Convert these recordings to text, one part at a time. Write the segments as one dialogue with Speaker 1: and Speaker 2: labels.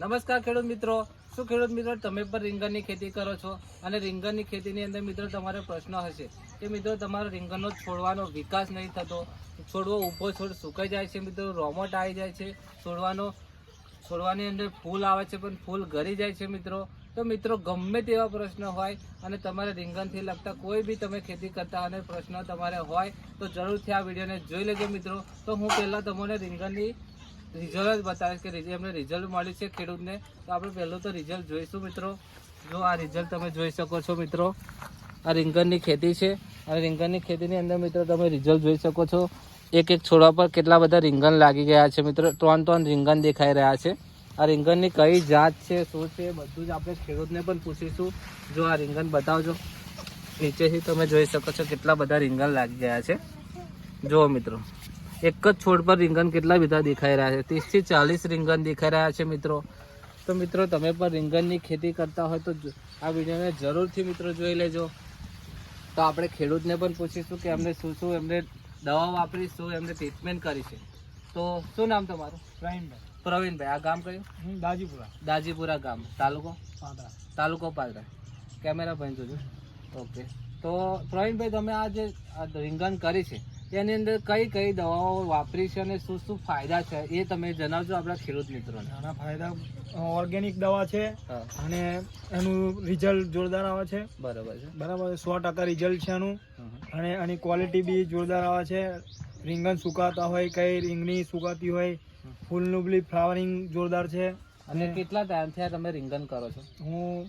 Speaker 1: નમસ્કાર ખેડૂત મિત્રો. શું ખેડૂત મિત્રો, તમે પણ રીંગણની ખેતી કરો છો? અને રીંગણની ખેતીની અંદર મિત્રો તમારો પ્રશ્ન હશે કે મિત્રો તમારો રીંગણનો છોડવાનો વિકાસ નહીં થતો, છોડવો ઊભો છોડ સુકાઈ જાય છે મિત્રો, રોમોટ આવી જાય છે, છોડવાનો, છોડવાની અંદર ફૂલ આવે છે પણ ફૂલ ગરી જાય છે મિત્રો. તો મિત્રો ગમે તેવા પ્રશ્ન હોય અને તમારે રીંગણથી લગતા કોઈ બી તમે ખેતી કરતા અને પ્રશ્ન તમારે હોય તો જરૂરથી આ વિડીયોને જોઈ લેજો મિત્રો. તો હું પહેલાં તમને રીંગણની રિઝલ્ટ જ બતાવીશ કે એમને રિઝલ્ટ મળ્યું છે ખેડૂતને. તો આપણે પહેલું તો રિઝલ્ટ જોઈશું મિત્રો. જો આ રિઝલ્ટ તમે જોઈ શકો છો મિત્રો. આ રીંગણની ખેતી છે. અને રીંગણની ખેતીની અંદર મિત્રો તમે રિઝલ્ટ જોઈ શકો છો. એક એક છોડવા પર કેટલા બધા રીંગણ લાગી ગયા છે મિત્રો. ત્રણ ત્રણ રીંગણ દેખાઈ રહ્યા છે. આ રીંગણની કઈ જાત છે, શું છે બધું જ આપણે ખેડૂતને પણ પૂછીશું. જો આ રીંગણ બતાવજો. નીચેથી તમે જોઈ શકો છો કેટલા બધા રીંગણ લાગી ગયા છે. જુઓ મિત્રો. એક જ છોડ પર રીંગણ કેટલા બધા દેખાઈ રહ્યા છે? ત્રીસથી ચાલીસ રીંગણ દેખાઈ રહ્યા છે મિત્રો. તો મિત્રો તમે પણ રીંગણની ખેતી કરતા હોય તો આ વિડીયોને જરૂરથી મિત્રો જોઈ લેજો. તો આપણે ખેડૂતને પણ પૂછીશું કે એમને શું શું એમને દવા વાપરી શું એમને ટ્રીટમેન્ટ કરી છે. તો શું નામ તમારું?
Speaker 2: પ્રવીણભાઈ.
Speaker 1: પ્રવીણભાઈ આ ગામ કયું?
Speaker 2: દાજીપુરા.
Speaker 1: દાજીપુરા ગામ. તાલુકો?
Speaker 2: પાદરા.
Speaker 1: તાલુકો પાદરા. કેમેરા ભાઈ જોજો. ઓકે. તો પ્રવીણભાઈ તમે આ જે આ રીંગણ કરી છે એની અંદર કઈ કઈ દવાઓ વાપરી છે અને શું શું ફાયદા છે એ તમે જણાવજો આપણા ખેડૂત મિત્રોને.
Speaker 2: આના ફાયદા ઓર્ગેનિક દવા છે અને એનું રિઝલ્ટ જોરદાર આવે છે.
Speaker 1: બરાબર છે.
Speaker 2: બરાબર સો ટકા રિઝલ્ટ છે એનું. અને એની ક્વોલિટી બી જોરદાર આવે છે. રીંગણ સુકાતા હોય કઈ રીંગણી સુકાતી હોય ફૂલનું બી ફ્લાવરિંગ જોરદાર છે.
Speaker 1: અને કેટલા ટાઈમથી આ તમે રીંગણ કરો છો?
Speaker 2: હું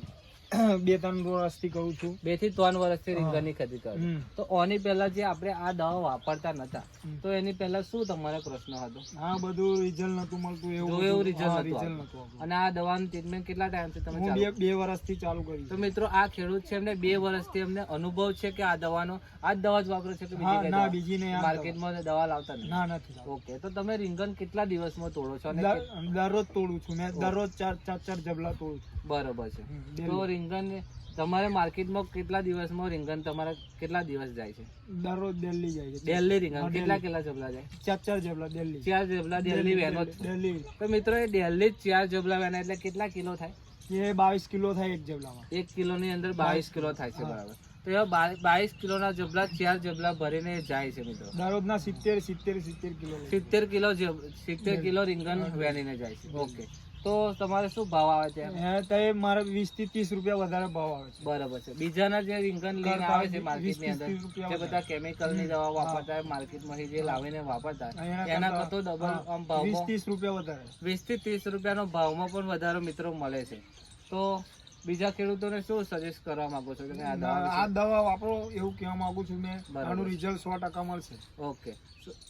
Speaker 2: બે ત્રણ વર્ષથી કરું છું.
Speaker 1: બેથી ત્રણ વર્ષથી રીંગણની ખેતી કરું. તો ઓની પહેલા જે આપણે આ દવા વાપરતા નતા તો એની પહેલા શું તમારો પ્રશ્ન હતો?
Speaker 2: આ બધું રિઝલ્ટ નતું મળતું એવું
Speaker 1: એવું
Speaker 2: રિઝલ્ટ
Speaker 1: નતું. અને આ દવાનું ટ્રીટમેન્ટ કેટલા ટાઈમથી તમે
Speaker 2: હું બે બે વર્ષથી ચાલુ કરી
Speaker 1: તો મિત્રો આ ખેડૂત છે એમને બે વર્ષથી એમને અનુભવ છે કે આ દવાનો આ જ દવા જ વાપરે છે કે બીજી
Speaker 2: ના બીજી નહીં
Speaker 1: માર્કેટમાં દવા લાવતા નથી
Speaker 2: ના નથી
Speaker 1: ઓકે તો તમે રીંગણ કેટલા દિવસમાં તોડો છો? અને
Speaker 2: દરરોજ તોડું છું. મેં દરરોજ ચાર ચાર ચાર જબલા તોડું છું.
Speaker 1: બરોબર છે. તો. રીંગણ તમારે માર્કેટમાં કેટલા દિવસમાં રીંગણ તમારે કેટલા દિવસ જાય છે?
Speaker 2: દરરોજ દિલ્હી જાય છે.
Speaker 1: દિલ્હી રીંગણ? કેટલા કેટલા જબલા જાય?
Speaker 2: ચાર ચાર જબલા દિલ્હી
Speaker 1: ચાર જબલા દિલ્હી વેનો
Speaker 2: દિલ્હી
Speaker 1: તો મિત્રો એ દિલ્હી ચાર જબલા વેના એટલે કેટલા કિલો થાય?
Speaker 2: એ બાવીસ કિલો થાય એક જબલામાં
Speaker 1: એક કિલોની અંદર બાવીસ કિલો થાય છે બરાબર. તો એવા બાવીસ કિલોના જબલા ચાર જબલા ભરીને જાય છે મિત્રો.
Speaker 2: દરરોજના સિત્તેર સિત્તેર સિત્તેર કિલો
Speaker 1: સિત્તેર કિલો સિત્તેર કિલો રીંગણ વેણીને જાય છે. ઓકે. તો તમારે શું ભાવ આવે છે
Speaker 2: તો મારે વીસથી ત્રીસ રૂપિયા વધારે ભાવ આવે છે.
Speaker 1: બરાબર છે. બીજાના જે રીંગણ લઈને આવે છે માર્કેટની અંદર જે બધા કેમિકલની દવા વાપરતા માર્કેટમાંથી જે લાવીને વાપરતા
Speaker 2: એના કરતો
Speaker 1: ડબલ આમ
Speaker 2: ભાવ
Speaker 1: વીસ
Speaker 2: ત્રીસ રૂપિયા વધારે.
Speaker 1: વીસથી ત્રીસ રૂપિયાનો ભાવમાં પણ વધારો મિત્રો મળે છે. તો બીજા ખેડૂતોને શું સજેસ્ટ કરવા માંગો છો કે આ દવા
Speaker 2: આ દવા વાપરો એવું કહેવા માંગુ છું મેં
Speaker 1: બરાબર.
Speaker 2: આનું રિઝલ્ટ સો ટકા મળશે.
Speaker 1: ઓકે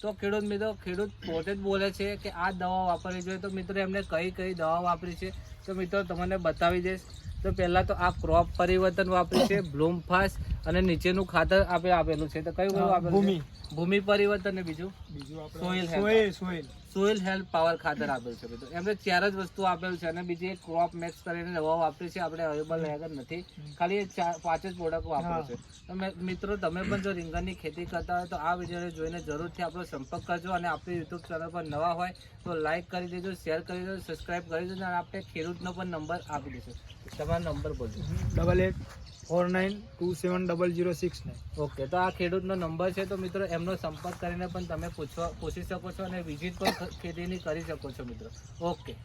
Speaker 1: તો ખેડૂત મિત્રો ખેડૂત પોતે જ બોલે છે કે આ દવા વાપરવી જોઈએ. તો મિત્રો એમને કઈ કઈ દવા વાપરી છે? તો મિત્રો તમને બતાવી દઈશ. તો પહેલા તો આ ક્રોપ પરિવર્તન વાપરી છે બ્લૂમ ફાસ્ટ અને નીચેનું ખાતર આપણે આપેલું છે. તો કયું કયું આપેલું
Speaker 2: ભૂમિ.
Speaker 1: ભૂમિ પરિવર્તન ને બીજું?
Speaker 2: બીજું soil soil
Speaker 1: soil health power ખાતર આપેલું છે. બધું. એમને ચાર જ વસ્તુ આપેલું છે અને બીજી એક ક્રોપ મેક્સ કરીને દવાઓ વાપરી છે. આપણે અવેલેબલ આગળ નથી. ખાલી ચાર પાંચ જ પ્રોડક્ટ વાપરો છે. તો મિત્રો તમે પણ જો રીંગણની ખેતી કરતા હોય તો આ વિડીયોને જોઈને જરૂરથી આપણો સંપર્ક કરજો અને આપણી યુટ્યુબ ચેનલ પર નવા હોય તો લાઇક કરી દેજો શેર કરી દેજો સબસ્ક્રાઇબ કરી દેજો અને આપણે ખેડૂતનો પણ નંબર આપી દઈશું તમારો નંબર બોલજો.
Speaker 2: Double eight four nine two seven double zero six nine.
Speaker 1: Okay તો આ ખેડૂતનો નંબર છે તો મિત્રો એમનો સંપર્ક કરીને પણ તમે પૂછવા પૂછી શકો છો અને વિઝિટ પણ ખેતીની કરી શકો છો મિત્રો. ઓકે.